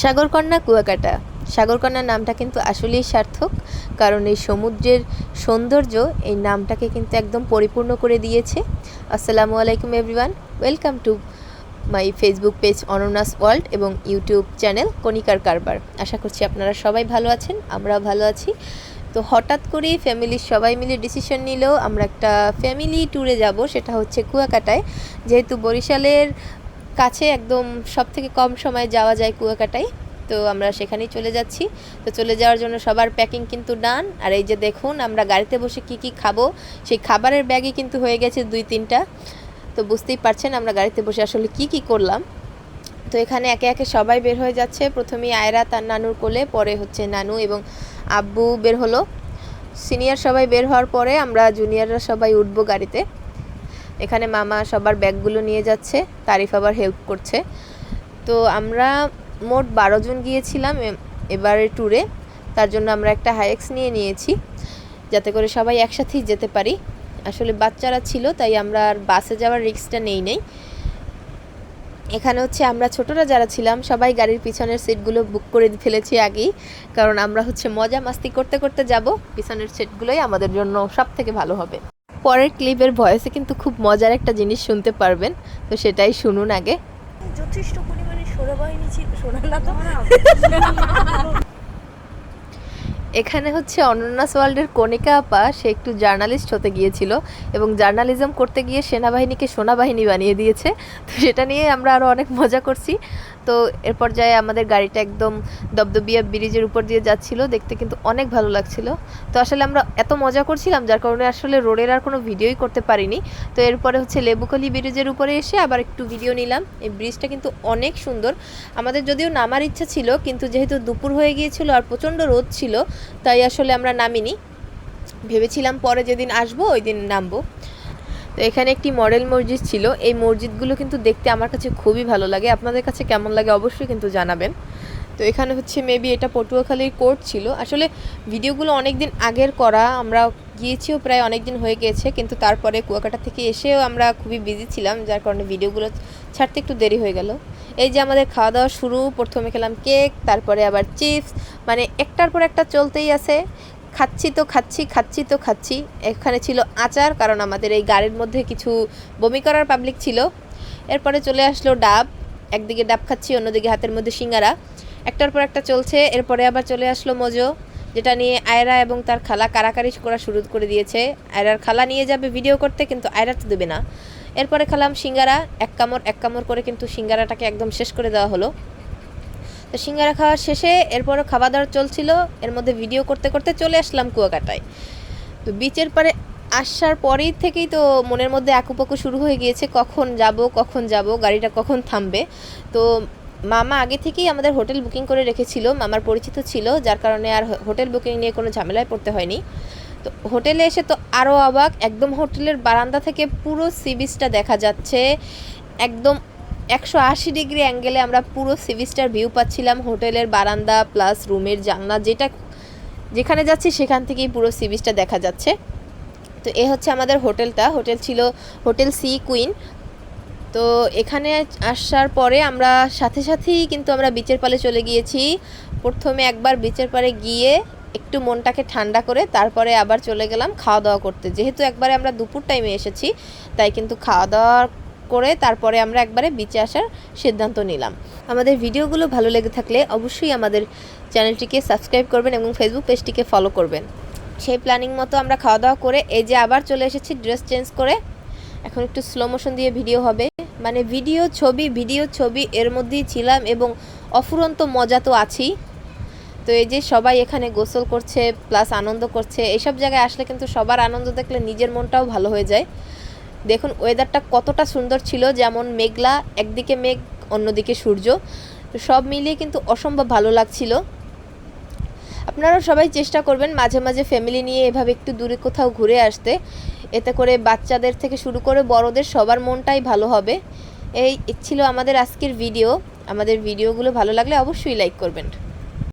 সাগরকন্যা কুয়াকাটা। সাগরকন্যার নামটা কিন্তু আসলেই সার্থক, কারণ এই সমুদ্রের সৌন্দর্য এই নামটাকে কিন্তু একদম পরিপূর্ণ করে দিয়েছে। আসসালামু আলাইকুম everyone, welcome to my Facebook page Ananya's world এবং ইউটিউব চ্যানেল কণিকার কারবার। আশা করছি আপনারা সবাই ভালো আছেন, আমরাও ভালো আছি। তো হঠাৎ করেই ফ্যামিলির সবাই মিলে ডিসিশন নিলেও আমরা একটা ফ্যামিলি ট্যুরে যাব, সেটা হচ্ছে কুয়াকাটায়। যেহেতু বরিশালের কাছে একদম সব থেকে কম সময় যাওয়া যায় কুয়াকাটায়, তো আমরা সেখানেই চলে যাচ্ছি। তো চলে যাওয়ার জন্য সবার প্যাকিং কিন্তু ডান আর এই যে দেখুন আমরা গাড়িতে বসে কি কি খাব, সেই খাবারের ব্যাগই কিন্তু হয়ে গেছে দুই তিনটা। তো বুঝতেই পারছেন আমরা গাড়িতে বসে আসলে কি কি করলাম। তো এখানে একে একে সবাই বের হয়ে যাচ্ছে। প্রথমেই আয়রা তার নানুর কোলে, পরে হচ্ছে নানু এবং আব্বু বের হলো। সিনিয়র সবাই বের হওয়ার পরে আমরা জুনিয়ররা সবাই উঠবো গাড়িতে। এখানে মামা সবার ব্যাগগুলো নিয়ে যাচ্ছে, তারিফ আবার হেল্প করছে। তো আমরা মোট বারো জন গিয়েছিলাম এবারে ট্যুরে তার জন্য আমরা একটা হাইএক্স নিয়ে নিয়েছি, যাতে করে সবাই একসাথেই যেতে পারি। আসলে বাচ্চারা ছিল, তাই আমরা আর বাসে যাওয়ার রিস্কটা নেই নেই। এখানে হচ্ছে আমরা ছোটরা যারা ছিলাম, সবাই গাড়ির পিছনের সিটগুলো বুক করে ফেলেছি আগেই। কারণ আমরা হচ্ছে মজা মাস্তি করতে করতে যাব, পিছনের সিটগুলোই আমাদের জন্য সব থেকে ভালো হবে। পরের ক্লিপের ভয়েসে কিন্তু খুব মজার একটা জিনিস শুনতে পারবেন। তো সেটাই শুনুন আগে। যথেষ্ট পরিমাণে সোনাবাহিনী ছিল সোনা না তো? এখানে হচ্ছে অনন্যাস ওয়ার্ল্ডের কণিকা আপা সে একটু জার্নালিস্ট হতে গিয়েছিল এবং জার্নালিজম করতে গিয়ে সেনাবাহিনীকে সোনাবাহিনী বানিয়ে দিয়েছে। তো সেটা নিয়ে আমরা আরও অনেক মজা করছি। তো এর পর্যায়ে আমাদের গাড়িটা একদম দবদবিয়া ব্রিজের উপর দিয়ে যাচ্ছিল, দেখতে কিন্তু অনেক ভালো লাগছিল। তো আসলে আমরা এত মজা করছিলাম, যার কারণে আসলে রোডের আর কোনো ভিডিওই করতে পারিনি। তো এরপরে হচ্ছে লেবুকলি ব্রিজের উপরে এসে আবার একটু ভিডিও নিলাম। এই ব্রিজটা কিন্তু অনেক সুন্দর। আমাদের যদিও নামার ইচ্ছা ছিল, কিন্তু যেহেতু দুপুর হয়ে গিয়েছিল আর প্রচণ্ড রোদ ছিল, তাই আসলে আমরা নামিনি। ভেবেছিলাম পরে যেদিন আসব, ওই দিন নামবো। তো এখানে একটি মডেল মসজিদ ছিল। এই মসজিদগুলো কিন্তু দেখতে আমার কাছে খুবই ভালো লাগে। আপনাদের কাছে কেমন লাগে অবশ্যই কিন্তু জানাবেন। তো এখানে হচ্ছে মেবি এটা পটুয়াখালীর কোর্ট ছিল। আসলে ভিডিওগুলো অনেক দিন আগের করা। আমরা গিয়েছিও প্রায় অনেক দিন হয়ে গিয়েছে কিন্তু তারপরে কুয়াকাটা থেকে এসেও আমরা খুবই বিজি ছিলাম। যার কারণে ভিডিওগুলো ছাড়তে একটু দেরি হয়ে গেল। এই যে আমাদের খাওয়া দাওয়া শুরু। প্রথমে খেলাম কেক তারপরে আবার চিপস মানে একটার পর একটা চলতেই আছে। খাচ্ছি তো খাচ্ছি খাচ্ছি তো খাচ্ছি। এখানে ছিল আচার, কারণ আমাদের এই গাড়ির মধ্যে কিছু বমি করার পাবলিক ছিল। এরপরে চলে আসলো ডাব। একদিকে ডাব খাচ্ছি, অন্যদিকে হাতের মধ্যে সিঙ্গারা। একটার পর একটা চলছে, এরপরে আবার চলে আসলো মজো, যেটা নিয়ে আয়রা এবং তার খালা কারাকারি করা শুরু করে দিয়েছে। আয়রার খালা নিয়ে যাবে ভিডিও করতে, কিন্তু আয়রা তো দেবে না। এরপরে খেলাম সিঙ্গারা, এক কামড় এক কামড় করে কিন্তু সিঙ্গারাটাকে একদম শেষ করে দেওয়া হলো। তো সিঙ্গারা খাওয়া শেষে এরপরও খাওয়া দাওয়া চলছিল। এর মধ্যে ভিডিও করতে করতে চলে আসলাম কুয়াকাটায়। তো বিচের পারে আসার পরেই থেকেই তো মনের মধ্যে আকুপাকু শুরু হয়ে গিয়েছে, কখন যাব কখন যাব, গাড়িটা কখন থামবে। তো মামা আগে থেকেই আমাদের হোটেল বুকিং করে রেখেছিল, মামার পরিচিত ছিল, যার কারণে আর হোটেল বুকিং নিয়ে কোনো ঝামেলায় পড়তে হয়নি। তো হোটেলে এসে তো আরও অবাক, একদম হোটেলের বারান্দা থেকে পুরো সি বিচটা দেখা যাচ্ছে। একদম একশো আশি ডিগ্রি অ্যাঙ্গেলে আমরা পুরো সি ভিউ পাচ্ছিলাম, হোটেলের বারান্দা প্লাস রুমের জানলা, যেটা যেখানে যাচ্ছি সেখান থেকেই পুরো সি দেখা যাচ্ছে। তো এ হচ্ছে আমাদের হোটেলটা। হোটেল ছিল হোটেল সি কুইন। তো এখানে আসার পরে আমরা সাথে সাথেই কিন্তু আমরা বিচের পালে চলে গিয়েছি। প্রথমে একবার বিচের পাড়ে গিয়ে একটু মনটাকে ঠান্ডা করে তারপরে আবার চলে গেলাম খাওয়া দাওয়া করতে। যেহেতু একবারে আমরা দুপুর টাইমে এসেছি, তাই কিন্তু খাওয়া দাওয়া করে তারপরে আমরা একবারে বিচে আসার সিদ্ধান্ত নিলাম। আমাদের ভিডিওগুলো ভালো লেগে থাকলে অবশ্যই আমাদের চ্যানেলটিকে সাবস্ক্রাইব করবেন এবং ফেসবুক পেজটিকে ফলো করবেন। সেই প্ল্যানিং মতো আমরা খাওয়া দাওয়া করে এই যে আবার চলে এসেছি ড্রেস চেঞ্জ করে। এখন একটু স্লো মোশন দিয়ে ভিডিও হবে। মানে ভিডিও ছবি ভিডিও ছবি, এর মধ্যেই ছিলাম এবং অফুরন্ত মজা তো আছি তো এই যে সবাই এখানে গোসল করছে প্লাস আনন্দ করছে এইসব জায়গায় আসলে কিন্তু সবার আনন্দ দেখলে নিজের মনটাও ভালো হয়ে যায়। দেখুন ওয়েদারটা কতটা সুন্দর ছিল, যেমন মেঘলা, একদিকে মেঘ, অন্যদিকে সূর্য। তো সব মিলিয়ে কিন্তু অসম্ভব ভালো লাগছিল। আপনারা সবাই চেষ্টা করবেন মাঝে মাঝে ফ্যামিলি নিয়ে এভাবে একটু দূরে কোথাও ঘুরে আসতে। এতে করে বাচ্চাদের থেকে শুরু করে বড়দের সবার মনটাই ভালো হবে। এই ছিল আমাদের আজকের ভিডিও আমাদের ভিডিওগুলো ভালো লাগলে অবশ্যই লাইক করবেন।